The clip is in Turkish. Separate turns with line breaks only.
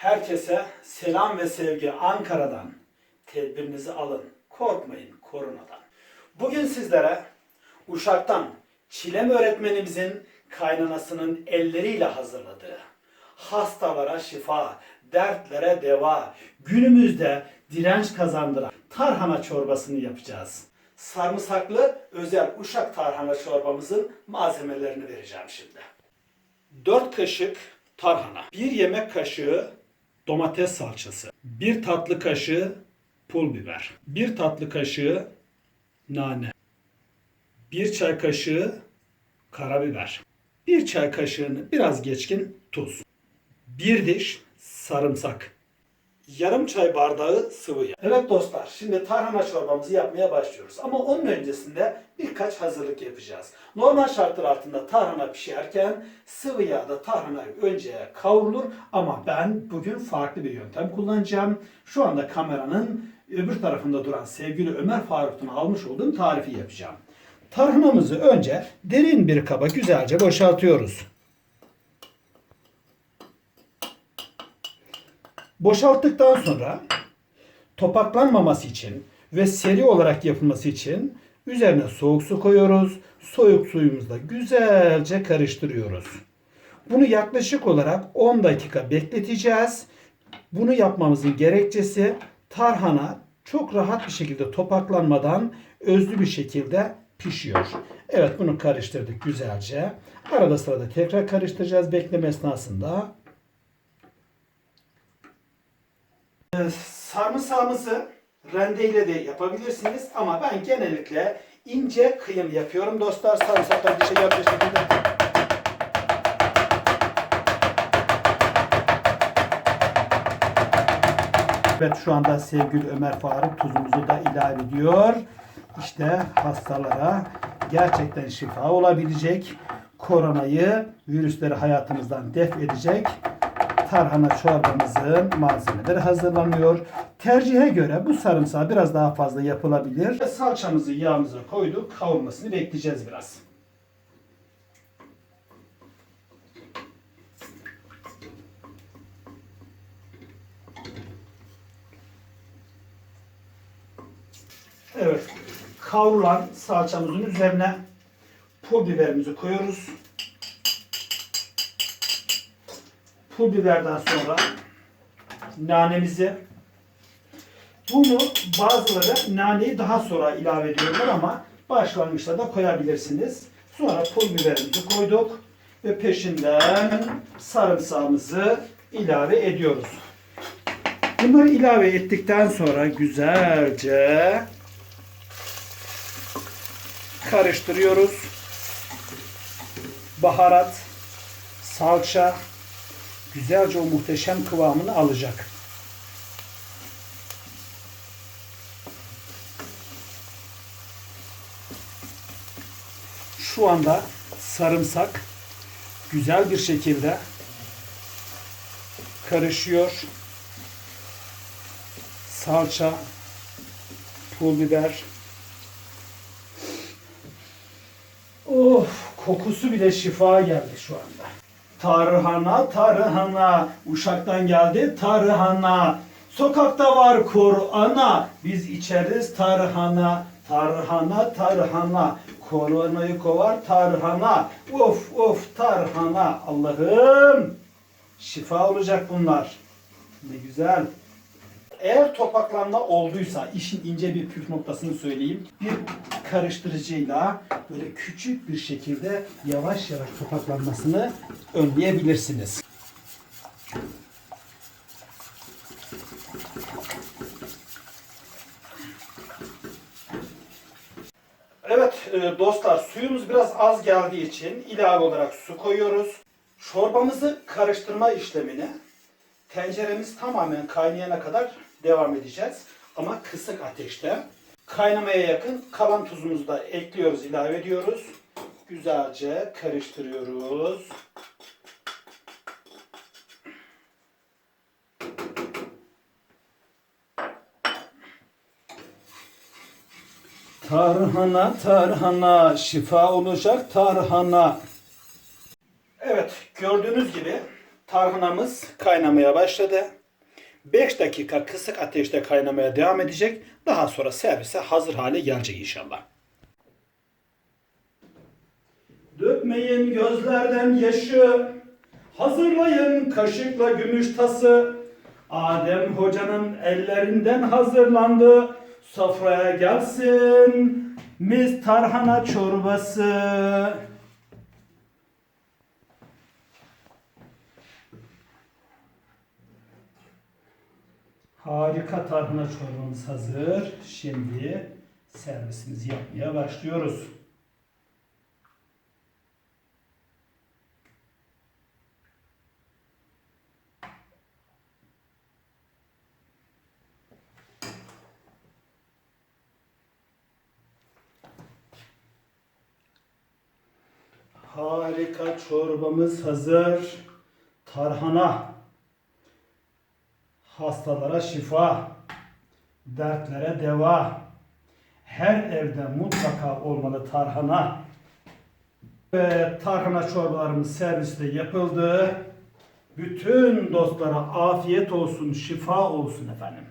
Herkese selam ve sevgi Ankara'dan. Tedbirinizi alın. Korkmayın koronadan. Bugün sizlere Uşak'tan Çilem öğretmenimizin kaynanasının elleriyle hazırladığı hastalara şifa, dertlere deva, günümüzde direnç kazandıran tarhana çorbasını yapacağız. Sarımsaklı özel Uşak tarhana çorbamızın malzemelerini vereceğim şimdi. 4 kaşık tarhana, 1 yemek kaşığı domates salçası, 1 tatlı kaşığı pul biber, 1 tatlı kaşığı nane, 1 çay kaşığı karabiber, 1 çay kaşığını biraz geçkin tuz, 1 diş sarımsak, yarım çay bardağı sıvı yağ. Evet dostlar, şimdi tarhana çorbamızı yapmaya başlıyoruz. Ama onun öncesinde birkaç hazırlık yapacağız. Normal şartlar altında tarhana pişerken sıvı yağda tarhana önce kavrulur ama ben bugün farklı bir yöntem kullanacağım. Şu anda kameranın öbür tarafında duran sevgili Ömer Faruk'tan almış olduğum tarifi yapacağım. Tarhanamızı önce derin bir kaba güzelce boşaltıyoruz. Boşalttıktan sonra topaklanmaması için ve seri olarak yapılması için üzerine soğuk su koyuyoruz. Soğuk suyumuzla güzelce karıştırıyoruz. Bunu yaklaşık olarak 10 dakika bekleteceğiz. Bunu yapmamızın gerekçesi tarhana çok rahat bir şekilde topaklanmadan özlü bir şekilde pişiyor. Evet bunu karıştırdık güzelce. Arada sırada tekrar karıştıracağız bekleme esnasında. Ee, Sarımsağımızı rendeyle de yapabilirsiniz ama ben genellikle ince kıyım yapıyorum dostlar. Sarımsaklar dişe gelecek şekilde. Evet şu anda sevgili Ömer Faruk tuzumuzu da ilave ediyor. İşte hastalara gerçekten şifa olabilecek, koronayı, virüsleri hayatımızdan def edecek tarhana çorbamızın malzemeleri hazırlanıyor. Tercihe göre bu sarımsağı biraz daha fazla yapılabilir. Salçamızı yağımıza koyduk. Kavurmasını bekleyeceğiz biraz. Evet. Kavrulan salçamızın üzerine pul biberimizi koyuyoruz. Pul biberden sonra nanemizi bunu bazıları naneyi daha sonra ilave ediyorlar ama başlangıçta da koyabilirsiniz. Sonra pul biberimizi koyduk ve peşinden sarımsağımızı ilave ediyoruz. Bunları ilave ettikten sonra güzelce karıştırıyoruz. Baharat, salça, güzelce o muhteşem kıvamını alacak. Şu anda sarımsak güzel bir şekilde karışıyor. Salça, pul biber. Of, kokusu bile şifa geldi şu anda. Tarhana, tarhana, Uşak'tan geldi tarhana. Sokakta var Kur'an'a, biz içeriz tarhana. Tarhana, tarhana, koronayı kovar tarhana. Of of tarhana, Allah'ım. Şifa olacak bunlar. Ne güzel. Eğer topaklanma olduysa işin ince bir püf noktasını söyleyeyim. Bir karıştırıcıyla böyle küçük bir şekilde yavaş yavaş topaklanmasını önleyebilirsiniz. Evet e, dostlar suyumuz biraz az geldiği için ilave olarak su koyuyoruz. Çorbamızı karıştırma işlemini tenceremiz tamamen kaynayana kadar devam edeceğiz. Ama kısık ateşte. Kaynamaya yakın kalan tuzumuzu da ekliyoruz, ilave ediyoruz. Güzelce karıştırıyoruz. Tarhana tarhana şifa olacak tarhana. Evet gördüğünüz gibi Tarhanamız kaynamaya başladı. 5 dakika kısık ateşte kaynamaya devam edecek. Daha sonra servise hazır hale gelecek inşallah. Dökmeyin gözlerden yaşı, hazırlayın kaşıkla gümüş tası. Adem hocanın ellerinden hazırlandı, sofraya gelsin mis tarhana çorbası. Harika tarhana çorbamız hazır. Şimdi servisimizi yapmaya başlıyoruz. Harika çorbamız hazır. Tarhana. Hastalara şifa. Dertlere deva. Her evde mutlaka olmalı tarhana. Ve tarhana çorbalarımız serviste yapıldı. Bütün dostlara afiyet olsun, şifa olsun efendim.